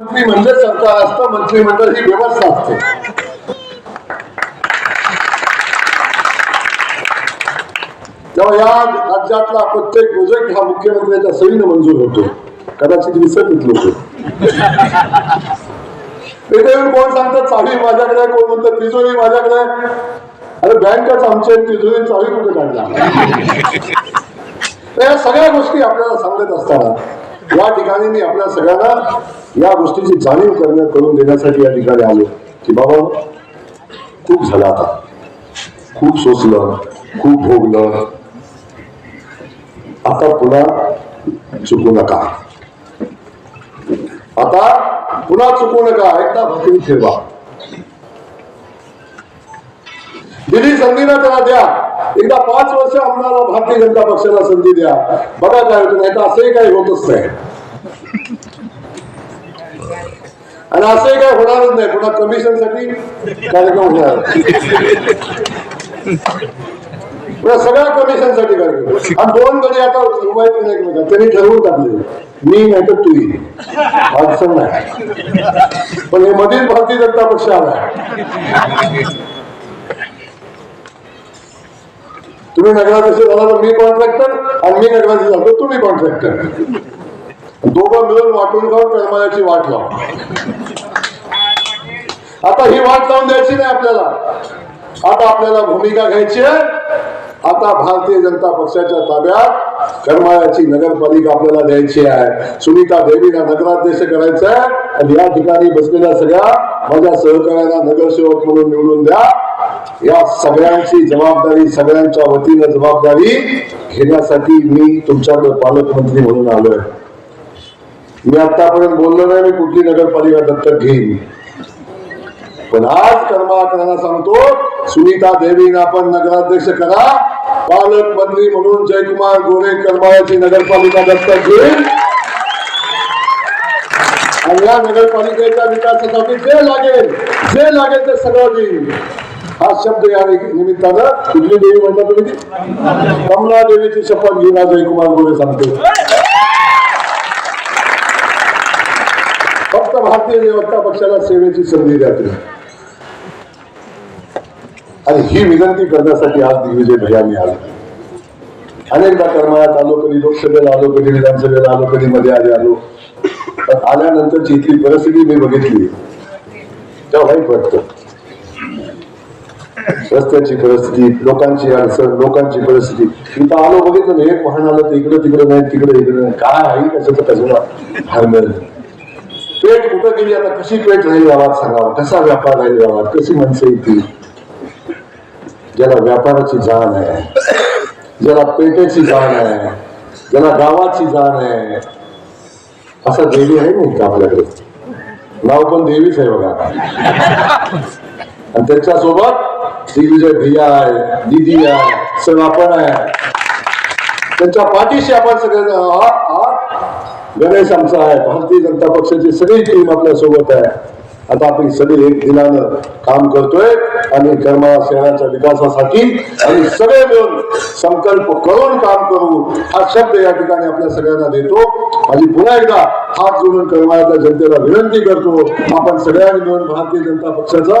म्हणजे सरकार असतं मंत्रिमंडळ ही व्यवस्था असते. तेव्हा या राज्यातला प्रत्येक प्रोजेक्ट हा मुख्यमंत्र्यांच्या सहीनं मंजूर होतो कदाचित विसरतील लोक. कोण सांगतात चावी माझ्याकडे कोण म्हणतात तिजोरी माझ्याकडे अरे बँकच आमचे तिजोरी चावी कुठे काढला? या सगळ्या गोष्टी आपल्याला सांगत असताना या ठिकाणी मी आपल्या सगळ्यांना या गोष्टीची जाणीव करण्या करून देण्यासाठी या ठिकाणी आलो. की बाबा खूप झालं आता. खूप सोसलं खूप भोगलं. आता पुन्हा चुकू नका. आता पुन्हा चुकू नका. एकदा भक्ती ठेवा. दिली संधीला त्याला द्या. एकदा पाच वर्ष आम्हाला भारतीय जनता पक्षाला संधी द्या. बघा काय होतं नाही तर असंही काही होतच नाही. आणि असंही काय होणारच नाही. पुन्हा कमिशनसाठी कार्यक्रम होणार. पुन्हा सगळ्या कमिशनसाठी कार्यक्रम. आणि दोन गडी आता रुबायचे एकमेकांना. त्यांनी ठरवून टाकले. मी नाही तर तुही. अडचण नाही. पण हे मधील भारतीय जनता पक्ष आला तुम्ही नगराध्यक्ष झाला तर मी कॉन्ट्रॅक्टर आणि मी नगराध्यक्ष झालो तुम्ही कॉन्ट्रॅक्टर दोघं मिळून वाटून खाऊन करमायाची वाट लाव. आता ही वाट लावून द्यायची नाही आपल्याला. आता आपल्याला भूमिका घ्यायची आहे. आता भारतीय जनता पक्षाच्या ताब्यात करमाळ्याची नगरपालिका आपल्याला द्यायची आहे. सुनीता देवीला नगराध्यक्ष करायचं आहे आणि या ठिकाणी बसलेल्या सगळ्या माझ्या सहकार्यांना नगरसेवक म्हणून निवडून द्या. या सगळ्यांची जबाबदारी सगळ्यांच्या वतीनं जबाबदारी घेण्यासाठी मी तुमच्याकडे पालकमंत्री म्हणून आलोय. मी आतापर्यंत बोललो नाही मी कुठली नगरपालिका दत्तक घेईन. पण आज कर्माकरांना सांगतो सुनीता देवीने आपण नगराध्यक्ष करा. पालकमंत्री म्हणून जयकुमार गोरे करमाळ्याची नगरपालिका दत्तक घेईल आणि या नगरपालिकेच्या विकासासाठी जे लागेल. जे लागेल ते सगळं देईल हा शब्द या निमित्तानं कुठली देवी म्हणता तुम्ही कमला देवीची शपथ घेऊन आज जयकुमार गोरे सांगतो. फक्त भारतीय जनता पक्षाला सेवेची संधी द्या तुम्ही. आणि ही विनंती करण्यासाठी आज दिग्विजय भैया आले. अनेकदा करमाळ्यात आलो कधी लोकसभेला आलो कधी विधानसभेला आलो कधी मध्ये आले आलो. पण आल्यानंतरची इथली परिस्थिती मी बघितली तेव्हा वाईट वाटत. रस्त्याची परिस्थिती लोकांची अडचण लोकांची परिस्थिती. इथं आलो बघितलं ना एक वाहन आलं तर इकडे तिकडे नाही तिकडे इकडे नाही. काय आहे? कशाचं कशाला हरमेल पेट कुठं गेली? आता कशी पेट राहील? गावात सांगावं कसा व्यापार राहील? गावात कशी माणसं येतील ज्याला व्यापाराची जाण आहे ज्याला पेटेची जाण आहे ज्याला गावाची जाण आहे असा देवी आहे नाही का आपल्याकडे. नाव पण देवीच आहे बघा आणि त्याच्यासोबत दिग्विजय भैया आहे दिदी आहे सगळं आपण आहे. त्यांच्या पाठीशी आपण सगळे गणेश आमचा आहे भारतीय जनता पक्षाची सगळी टीम आपल्यासोबत आहे. आता आपण सगळे एक दिलानं काम करतोय आणि कर्मा शहराच्या विकासासाठी आणि सगळे मिळून संकल्प करून काम करू हा शब्द या ठिकाणी आपल्या सगळ्यांना देतो. आणि पुन्हा एकदा हात जोडून कर्माच्या जनतेला विनंती करतो. आपण सगळ्यांनी मिळून भारतीय जनता पक्षाचा